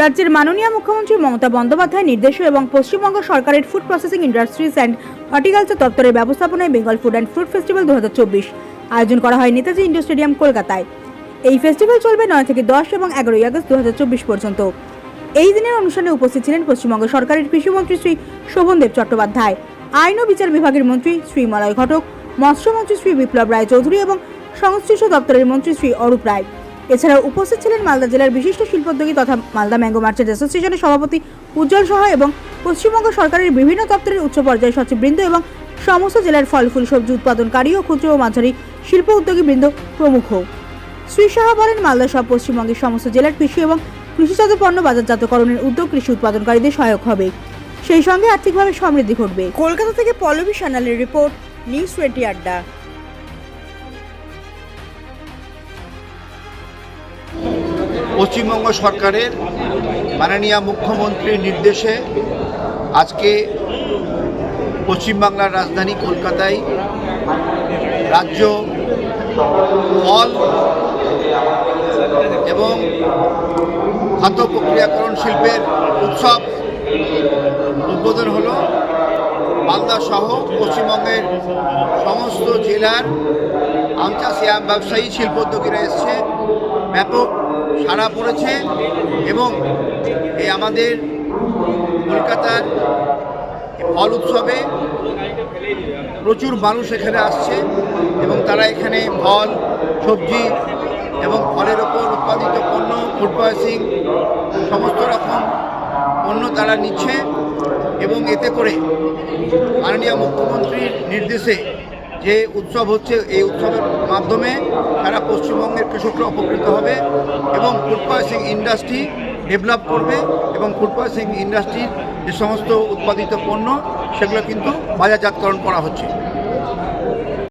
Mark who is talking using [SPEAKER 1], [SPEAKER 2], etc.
[SPEAKER 1] রাজ্যের মাননীয় মুখ্যমন্ত্রী মমতা বন্দ্যোপাধ্যায় নির্দেশ এবং পশ্চিমবঙ্গ সরকারের food processing industries and horticulture দপ্তরের ব্যবস্থাপনায় Bengal food and fruit festival দু হাজার চব্বিশ আয়োজন করা হয় নেতাজি ইন্ডোর স্টেডিয়াম কলকাতায়। এই ফেস্টিভ্যাল চলবে নয় থেকে দশ এবং এগারোই আগস্ট দুহাজার চব্বিশ পর্যন্ত। এই দিনের অনুষ্ঠানে উপস্থিত ছিলেন পশ্চিমবঙ্গ সরকারের কৃষিমন্ত্রী শ্রী শোভনদেব চট্টোপাধ্যায়, আইন ও বিচার বিভাগের মন্ত্রী শ্রী মলয় ঘটক, মৎস্যমন্ত্রী শ্রী বিপ্লব রায় চৌধুরী এবং সংশ্লিষ্ট দপ্তরের মন্ত্রী শ্রী অরূপ রায়। এছাড়াও উপস্থিত ছিলেন মালদা জেলার বিশিষ্ট শিল্পোদ্যোগী তথা মালদা ম্যাঙ্গো মার্চেন্ট অ্যাসোসিয়েশনের সভাপতি উজ্জ্বল সাহা এবং পশ্চিমবঙ্গ সরকারের বিভিন্ন দপ্তরের উচ্চ পর্যায়ের সচিববৃন্দ এবং সমস্ত জেলার ফল, ফুল, সবজি উৎপাদনকারী ও ক্ষুদ্র ও মাঝারি শিল্প উদ্যোগীবৃন্দ প্রমুখ। শ্রী সাহা বলেন মালদা সহ পশ্চিমবঙ্গের সমস্ত জেলার কৃষি এবং কৃষিজাত পণ্য বাজারজাতকরণের উদ্যোগ কৃষি উৎপাদনকারীদের সহায়ক হবে। সেই সঙ্গে আর্থিকভাবে সমৃদ্ধি ঘটবে। কলকাতা থেকে Pallabi সানালের report, News Twenty Adda.
[SPEAKER 2] Paschimbanga সরকারের মাননীয় মুখ্যমন্ত্রীর নির্দেশে আজকে পশ্চিমবাংলার রাজধানী কলকাতায় রাজ্য ফল এবং খাদ্য প্রক্রিয়াকরণ শিল্পের উৎসব উদ্বোধন হলো। মালদা সহ পশ্চিমবঙ্গের সমস্ত জেলার আম চাষি আম ব্যবসায়ী শিল্পোদ্যোগীরা এসছে। ব্যাপক সাড়া পড়েছে এবং এই আমাদের কলকাতার ফল উৎসবে প্রচুর মানুষ এখানে আসছে এবং তারা এখানে ফল, সবজি এবং ফলের ওপর উৎপাদিত পণ্য, ফুড প্রসেসিং সমস্ত রকম পণ্য তারা নিচ্ছে এবং এতে করে মাননীয় মুখ্যমন্ত্রীর নির্দেশে যে উৎসব হচ্ছে, এই উৎসবের মাধ্যমে সারা পশ্চিমবঙ্গের কৃষকরা উপকৃত হবে এবং ফুড প্রসেসিং ইন্ডাস্ট্রি ডেভেলপ করবে এবং ফুড প্রসেসিং ইন্ডাস্ট্রির যে সমস্ত উৎপাদিত পণ্য, সেগুলো কিন্তু বাজারজাতকরণ করা হচ্ছে।